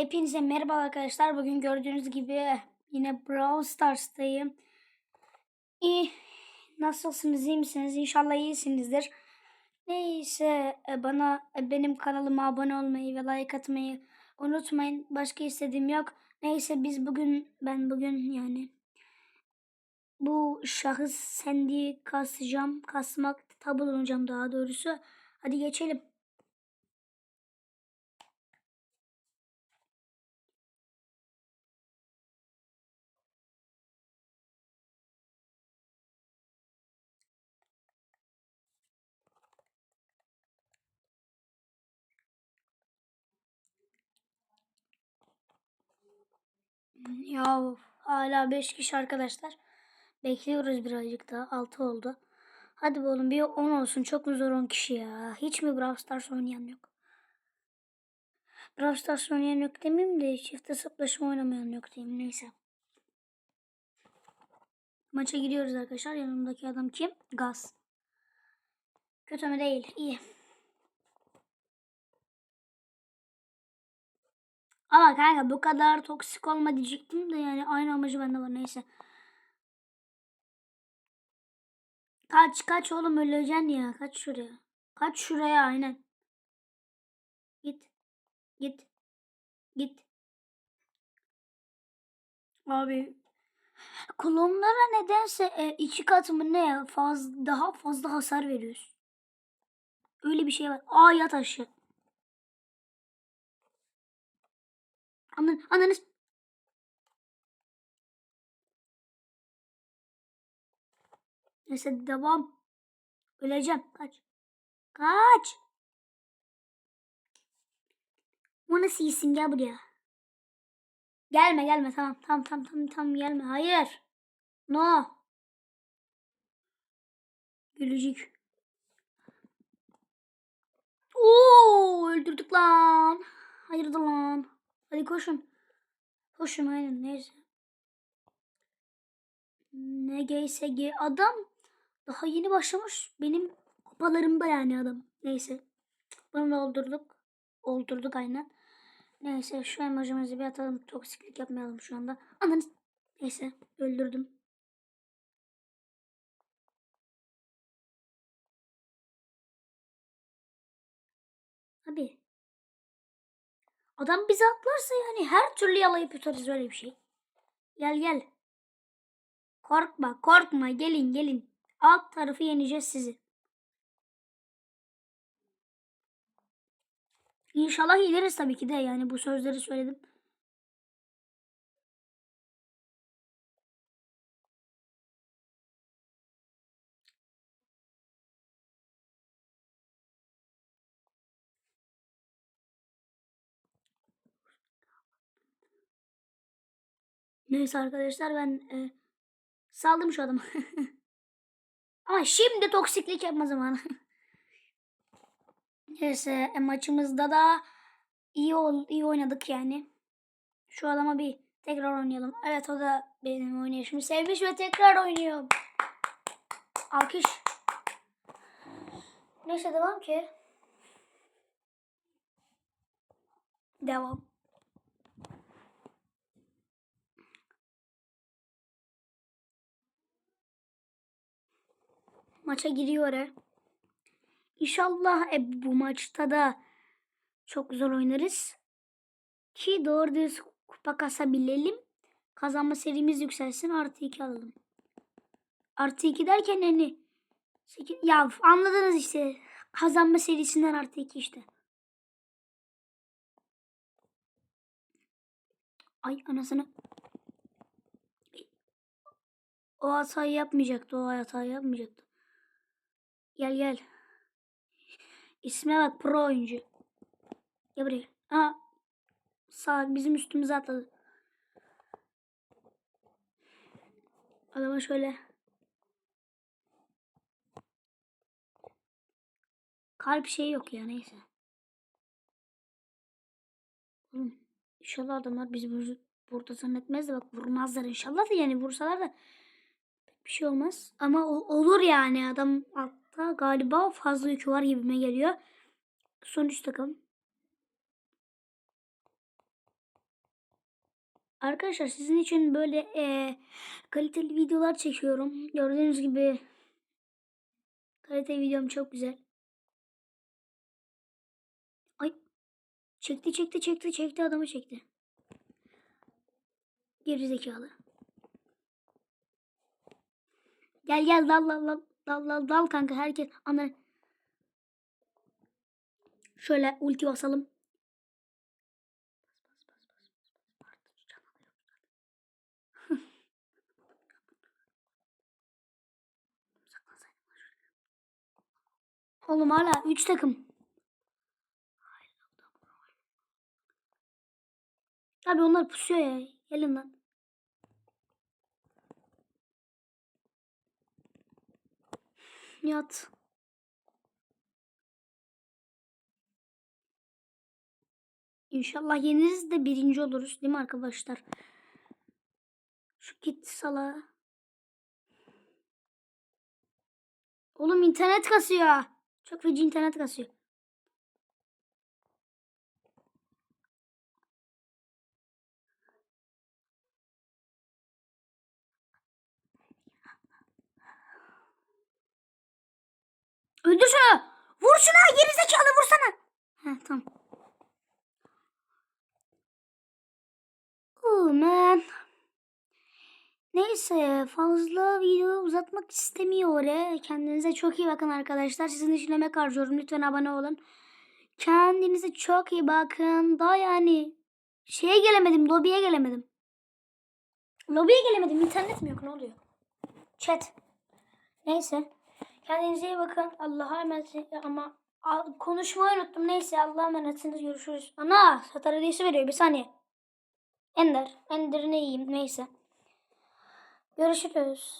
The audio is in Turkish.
Hepinize merhaba arkadaşlar. Bugün gördüğünüz gibi yine Brawl Stars'tayım. İyi. Nasılsınız? iyi misiniz? İnşallah iyisinizdir. Neyse e, bana e, benim kanalıma abone olmayı ve like atmayı unutmayın. Başka istediğim yok. Neyse biz bugün ben bugün yani bu şahıs sendi kasacağım. Kasmak tabu olacağım daha doğrusu. Hadi geçelim. Ya hala 5 kişi arkadaşlar. Bekliyoruz birazcık daha. 6 oldu. Hadi be oğlum bir 10 olsun. Çok mu zor 10 kişi ya? Hiç mi Brawl Stars oynayan yok? Brawl Stars oynayan yok demeyeyim de çift hesaplaşma oynamayan yok diyeyim. Neyse. Maça gidiyoruz arkadaşlar. Yanımdaki adam kim? Gaz. Kötü mü değil. İyi. Ama kanka bu kadar toksik olma diyecektim de yani aynı amacı bende var neyse. Kaç kaç oğlum öleceksin ya. Kaç şuraya. Kaç şuraya aynen. Git. Git. Git. Abi klonlara nedense e, iki katı mı ne ya faz, daha fazla hasar veriyoruz. Öyle bir şey var. Aa yat aşağı. Anan, ananız. Neyse devam. Öleceğim. Kaç. Kaç. O nasıl iyisin gel buraya. Gelme gelme tamam tamam tamam tamam tamam gelme. Hayır. No. Gülücük. Oo öldürdük lan. Hayırdır lan. Hadi koşun. Koşun aynen neyse. Ne GSG adam daha yeni başlamış. Benim kupalarımda yani adam. Neyse. Bunu da oldurduk. Oldurduk aynen. Neyse şu emojimizi bir atalım. Toksiklik yapmayalım şu anda. Ananı Neyse öldürdüm. Abi. Adam bizi atlarsa yani her türlü yalayıp yutarız öyle bir şey. Gel gel. Korkma korkma gelin gelin. Alt tarafı yeneceğiz sizi. İnşallah yeniriz tabii ki de yani bu sözleri söyledim. Neyse arkadaşlar ben e, saldım şu adamı. Ama şimdi toksiklik yapma zamanı. Neyse e, maçımızda da iyi ol, iyi oynadık yani. Şu adama bir tekrar oynayalım. Evet o da benim oynayışımı sevmiş ve tekrar oynuyor. Alkış. Neyse devam ki. Devam. Maça giriyor. he. İnşallah e, bu maçta da çok zor oynarız. Ki doğru düz kupa kasabilelim. Kazanma serimiz yükselsin. Artı 2 alalım. Artı 2 derken hani 8, ya anladınız işte. Kazanma serisinden artı 2 işte. Ay anasını. O hatayı yapmayacaktı. O hatayı yapmayacaktı. Gel gel. İsme bak pro oyuncu. Gel buraya. Aa, sağ bizim üstümüze atladı. Adama şöyle. Kalp şey yok ya neyse. Oğlum, inşallah adamlar bizi bur- burada zannetmez de bak vurmazlar inşallah da yani vursalar da bir şey olmaz. Ama olur yani adam altta galiba fazla yükü var gibime geliyor. Son üç takım. Arkadaşlar sizin için böyle e, kaliteli videolar çekiyorum. Gördüğünüz gibi kaliteli videom çok güzel. Ay çekti çekti çekti çekti adamı çekti. Geri zekalı. Gel gel dal dal dal dal dal dal kanka herkes ana. Şöyle ulti basalım. Oğlum hala 3 takım. Abi onlar pusuyor ya. Gelin lan. Yat. İnşallah yeniriz de birinci oluruz değil mi arkadaşlar? Şu git sala. Oğlum internet kasıyor. Çok feci internet kasıyor. Öldür şunu. Vur şuna. Geri zekalı vursana. Heh tamam. Oh. Neyse fazla video uzatmak istemiyorum. Kendinize çok iyi bakın arkadaşlar. Sizin için emek harcıyorum. Lütfen abone olun. Kendinize çok iyi bakın. Daha yani şeye gelemedim. Lobiye gelemedim. Lobiye gelemedim. İnternet mi yok? Ne oluyor? Chat. Neyse. Kendinize iyi bakın. Allah'a emanet ama a- konuşmayı unuttum. Neyse Allah'a emanetsiniz. Görüşürüz. Ana satar hediyesi veriyor. Bir saniye. Ender. Ender'ini yiyeyim. Neyse. Görüşürüz.